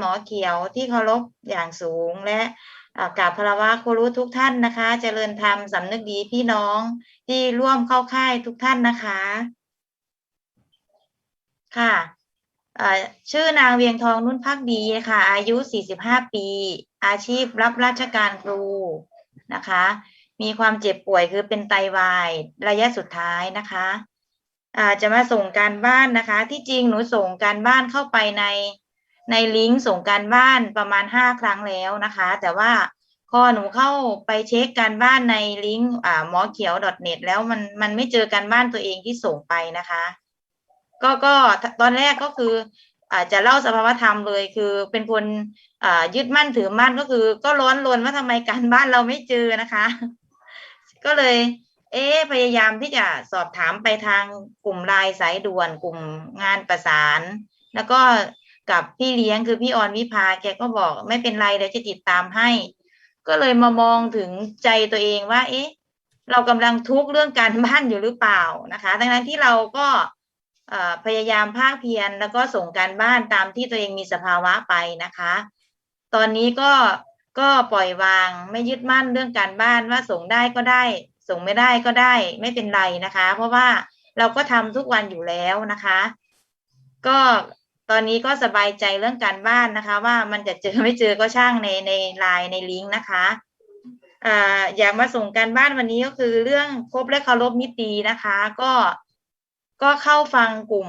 หมอเขียวที่เคารพอย่างสูงและกราบพระวะครูรู้ทุกท่านนะคะ เจริญธรรมสำนึกดีพี่น้องที่ร่วมเข้าค่ายทุกท่านนะคะ ค่ะชื่อนางเวียงทองนุ่นพักดีค่ะ อายุ 45 ปี อาชีพรับราชการครูนะคะ มีความเจ็บป่วยคือเป็นไตวายระยะสุดท้ายนะคะอ่าจะมาส่งการบ้านนะคะ ที่จริงหนูส่งการบ้านเข้าไปใน ในลิงก์ส่งการบ้านประมาณห้าครั้งแล้วนะคะ แต่ว่าพอหนูเข้าไปเช็คการบ้านในลิงก์อ่าหมอเขียว .net แล้วมันมันไม่เจอการบ้านตัวเองที่ส่งไปนะคะ ก็ก็ตอนแรกก็คืออาจจะเล่าสภาวธรรมเลยคือเป็นคนอ่ายึดมั่นถือมั่นก็คือ ก็ร้อนรนว่าทำไมการบ้านเราไม่เจอนะคะ ก็เลย เอ๊พยายามที่จะสอบถามไปทางกลุ่มไลน์สายด่วนกลุ่มงานประสาน แล้วก็ กับพี่เลี้ยงคือพี่ออนวิภาแกก็บอกไม่เป็นไรเดี๋ยวจะติดตามให้ ก็เลยมามองถึงใจตัวเองว่า เอ๊ะ เรากำลังทุกข์เรื่องการบ้านอยู่หรือเปล่านะคะ ดังนั้นที่เราก็พยายามภาคเพียรแล้วก็ส่งการบ้านตามที่ตัวเองมีสภาวะไปนะคะ ตอนนี้ก็ก็ปล่อยวางไม่ยึดมั่นเรื่องการบ้านว่าส่งได้ก็ได้ ส่งไม่ได้ก็ได้ ไม่เป็นไรนะคะ เพราะว่าเราก็ทำทุกวันอยู่แล้วนะคะ ก็ ตอนนี้ก็สบายใจเรื่องการบ้านนะคะ ว่ามันจะเจอไม่เจอก็ช่างในในไลน์ในลิงก์นะคะอ่าอยากมาส่งการบ้านวันนี้ก็คือเรื่องครบและเคารพมิตรีนะคะ ก็ก็เข้าฟังกลุ่ม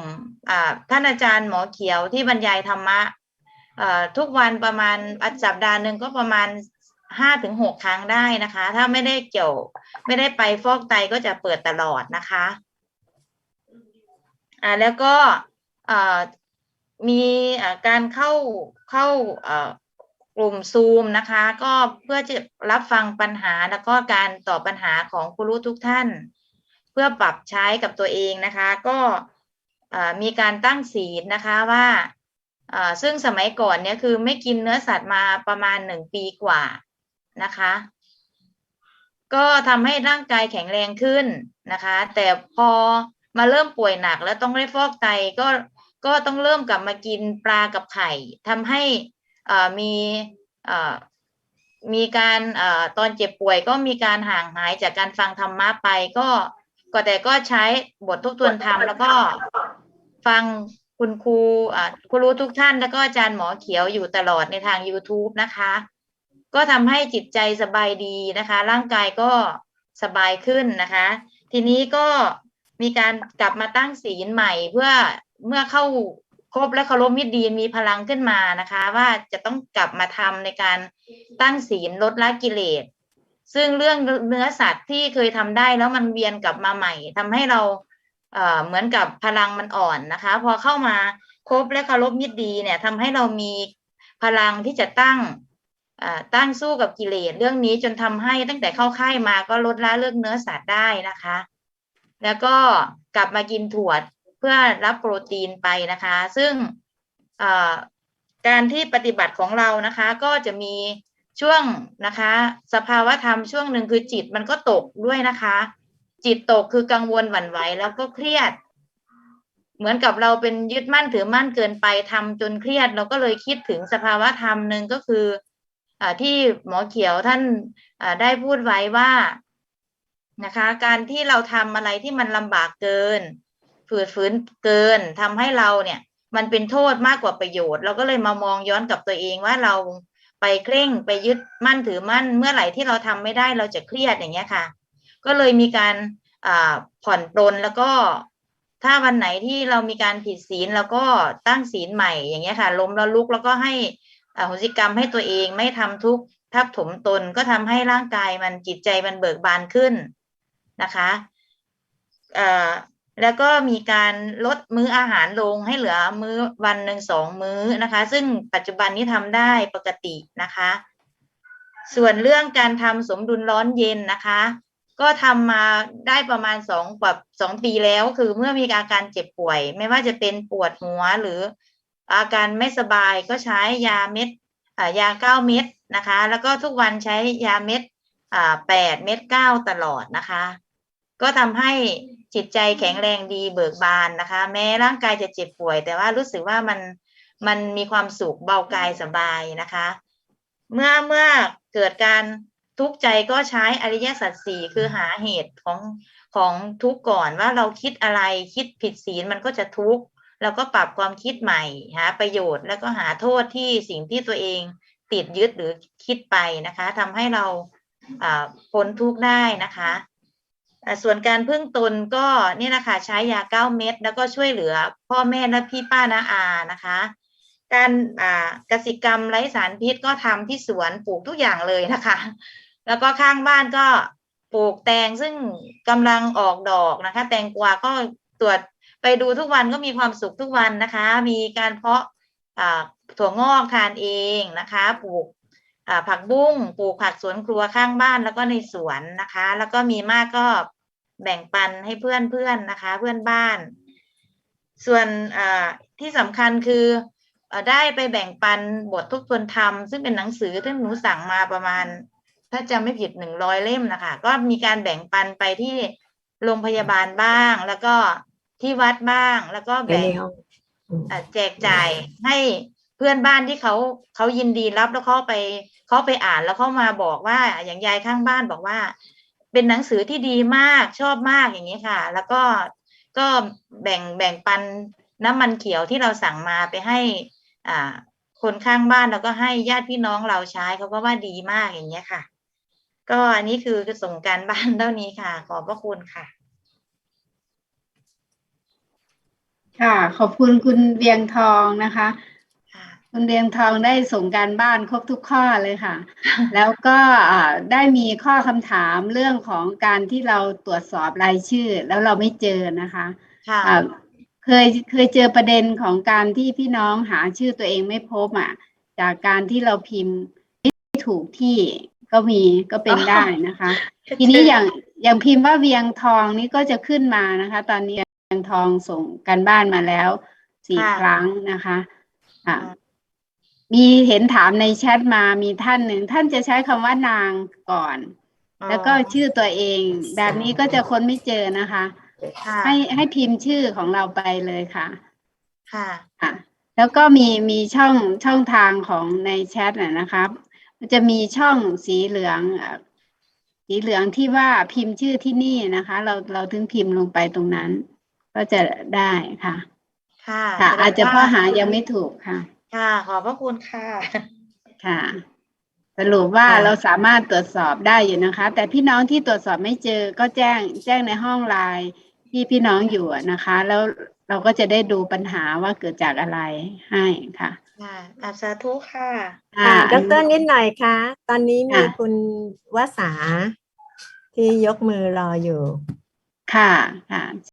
ท่านอาจารย์หมอเขียวที่บรรยายธรรมะทุกวันประมาณอาสัปดาห์หนึ่งก็ประมาณห้าถึงหกครั้งได้นะคะ ถ้าไม่ได้เกี่ยว ไม่ได้ไปฟอกไตก็จะเปิดตลอดนะคะอ่าแล้วก็เออ มีการเข้าเข้ากลุ่มซูมนะคะ ก็เพื่อจะรับฟังปัญหาแล้วก็การตอบปัญหาของครูทุกท่าน เพื่อปรับใช้กับตัวเองนะคะ ก็มีการตั้งศีลนะคะว่าซึ่งสมัยก่อนเนี่ยคือไม่กินเนื้อสัตว์มาประมาณหนึ่งปีกว่านะคะ ก็ทำให้ร่างกายแข็งแรงขึ้นนะคะ แต่พอมาเริ่มป่วยหนักแล้วต้องได้ฟอกไตก็ ก็ต้องเริ่มกลับมากินปลากับไข่ทำให้อ่อมีอ่อมีการอ่อตอนเจ็บป่วยก็มีการห่างหายจากการฟังธรรมะไปก็ก็แต่ก็ใช้บททบทวนธรรมแล้วก็ฟังคุณครูอ่าครูรู้ทุกท่านแล้วก็อาจารย์หมอเขียวอยู่ตลอดในทาง YouTube นะคะ ก็ทำให้จิตใจสบายดีนะคะ ร่างกายก็สบายขึ้นนะคะ ทีนี้ก็มีการกลับมาตั้งศีลใหม่เพื่อ เมื่อเข้าครบและเคารพมิตรดีมีพลังขึ้นมานะคะ ว่าจะต้องกลับมาทำในการตั้งศีลลดละกิเลส ซึ่งเรื่องเนื้อสัตว์ที่เคยทำได้แล้วมันเวียนกลับมาใหม่ทำให้เราเเหมือนกับพลังมันอ่อนนะคะ พอเข้ามาครบและเคารพมิตรดีเนี่ยทำให้เรามีพลังที่จะตั้งตั้งสู้กับกิเลสเรื่องนี้จนทำให้ตั้งแต่เข้าค่ายมาก็ลดละเรื่องเนื้อสัตว์ได้นะคะ แล้วก็กลับมากินถั่ว เพื่อรับโปรตีนไปนะคะ ซึ่งการที่ปฏิบัติของเรานะคะก็จะมีช่วงนะคะ สภาวะธรรมช่วงหนึ่งคือจิตมันก็ตกด้วยนะคะ จิตตกคือกังวลหวั่นไหวแล้วก็เครียด เหมือนกับเราเป็นยึดมั่นถือมั่นเกินไปทำจนเครียด เราก็เลยคิดถึงสภาวะธรรมหนึ่งก็คืออที่หมอเขียวท่านได้พูดไว้ว่านะคะ การที่เราทำอะไรที่มันลำบากเกิน ฝืดฝืนเกินทำให้เราเนี่ย มันเป็นโทษมากกว่าประโยชน์ เราก็เลยมามองย้อนกับตัวเองว่าเราไปเคร่งไปยึดมั่นถือมั่น เมื่อไหร่ที่เราทำไม่ได้เราจะเครียดอย่างเงี้ยค่ะ ก็เลยมีการผ่อนปลนแล้วก็ถ้าวันไหนที่เรามีการผิดศีลแล้วก็ตั้งศีลใหม่อย่างเงี้ยค่ะ ล้มแล้วลุกแล้วก็ให้อโหสิกรรมให้ตัวเองไม่ทำทุกข์ทับถมตนก็ทำให้ร่างกายมันจิตใจมันเบิกบานขึ้นนะคะเอ่อ แล้วก็มีการลดมื้ออาหารลงให้เหลือมื้อวันหนึ่งสองมื้อนะคะ ซึ่งปัจจุบันนี้ทำได้ปกตินะคะ ส่วนเรื่องการทำสมดุลร้อนเย็นนะคะ ก็ทำมาได้ประมาณสองกว่าสองปีแล้วคือเมื่อมีอาการเจ็บป่วย ไม่ว่าจะเป็นปวดหัวหรืออาการไม่สบายก็ใช้ยาเม็ดยาเก้าเม็ดนะคะ แล้วก็ทุกวันใช้ยาเม็ดแปดเม็ดเก้าตลอดนะคะ ก็ทำให้จิตใจแข็งแรงดีเบิกบานนะคะ แม้ร่างกายจะเจ็บป่วย แต่ว่ารู้สึกว่ามันมันมีความสุขเบากายสบายนะคะ เมื่อเมื่อเกิดการทุกข์ใจก็ใช้อริยสัจสี่คือหาเหตุของของทุกข์ก่อนว่าเราคิดอะไรคิดผิดศีลมันก็จะทุกข์แล้วก็ปรับความคิดใหม่หาประโยชน์แล้วก็หาโทษที่สิ่งที่ตัวเองติดยึดหรือคิดไปนะคะทำให้เราพ้นทุกข์ได้นะคะ ส่วนการพึ่งตนก็นี่นะคะใช้ยาเก้าเม็ดแล้วก็ช่วยเหลือ พ่อแม่และพี่ป้านาอานะคะ การกสิกรรมไร้สารพิษก็ทำที่สวนปลูกทุกอย่างเลยนะคะ แล้วก็ข้างบ้านก็ปลูกแตงซึ่งกำลังออกดอกนะคะ แตงกวาก็ตรวจไปดูทุกวันก็มีความสุขทุกวันนะคะ มีการเพาะถั่วงอกทานเองนะคะ ปลูก ผักบุ้งปลูกผักสวนครัวข้างบ้านแล้วก็ในสวนนะคะ แล้วก็มีมากก็แบ่งปันให้เพื่อนเพื่อนนะคะ เพื่อนบ้าน ส่วนอ่าที่สำคัญคือเอ่อได้ไปแบ่งปันบททบทวนธรรม ซึ่งเป็นหนังสือที่หนูสั่งมาประมาณ ถ้าจำไม่ผิดหนึ่งร้อยเล่มนะคะ ก็มีการแบ่งปันไปที่โรงพยาบาลบ้าง แล้วก็ที่วัดบ้าง แล้วก็ไปแบ่งในห้องอืมอะแจกจ่ายให้เพื่อนบ้านที่เขาเขายินดีรับแล้วเขาไป เขาไปอ่านแล้วเขามาบอกว่าอย่างยายข้างบ้านบอกว่า เป็นหนังสือที่ดีมากชอบมากอย่างนี้ค่ะ แล้วก็ก็แบ่งแบ่งปันน้ำมันเขียวที่เราสั่งมาไปให้อ่าคนข้างบ้านแล้วก็ให้ญาติพี่น้องเราใช้เขาก็ว่าดีมากอย่างเงี้ยค่ะ ก็อันนี้คือส่งการบ้านเท่านี้ค่ะ ขอบพระคุณค่ะ ค่ะ ขอบคุณคุณเวียงทองนะคะ ค่ะคุณเวียงทองได้ส่งการบ้านครบทุกข้อเลยค่ะ แล้วก็อ่าได้มีข้อคำถามเรื่องของการที่เราตรวจสอบรายชื่อ แล้วเราไม่เจอนะคะค่ะอ่าเคยเคยเจอประเด็นของการที่พี่น้องหาชื่อตัวเองไม่พบอะ จากการที่เราพิมพ์ไม่ถูกที่ก็มีก็เป็นได้นะคะ ทีนี้อย่างอย่างพิมพ์ว่าเวียงทองนี่ก็จะขึ้นมานะคะ ตอนนี้เวียงทองส่งกันบ้านมาแล้วสี่ค่ะครั้งนะคะอะค่ะ มีเห็นถามในแชทมามีท่านหนึ่ง ท่านจะใช้คำว่านางก่อน แล้วก็ชื่อตัวเอง แบบนี้ก็จะค้นไม่เจอนะคะค่ะให้ให้พิมพ์ชื่อของเราไปเลยค่ะค่ะ ค่ะ แล้วก็มีมีช่องช่องทางของในแชทนะนะครับ มันจะมีช่องสีเหลืองเอ่อสีเหลืองที่ว่าพิมพ์ชื่อที่นี่นะคะ เราเราถึงพิมพ์ลงไปตรงนั้น ก็จะได้ค่ะ ค่ะค่ะแสดงอาจจะเพราะว่หายังไม่ถูกค่ะ ค่ะ ขอบพระคุณค่ะ ค่ะ สรุปว่าค่ะ เราสามารถตรวจสอบได้อยู่นะคะ แต่พี่น้องที่ตรวจสอบไม่เจอก็แจ้งแจ้งในห้องไลน์ที่พี่น้องอยู่อะนะคะ แล้วเราก็จะได้ดูปัญหาว่าเกิดจากอะไรให้ค่ะ ค่ะอาสาธุค่ะ อ่าดอกเตอรนิดหน่อยค่ะตอนนี้มีค่ะ คุณวสาที่ยกมือรออยู่ ค่ะค่ะ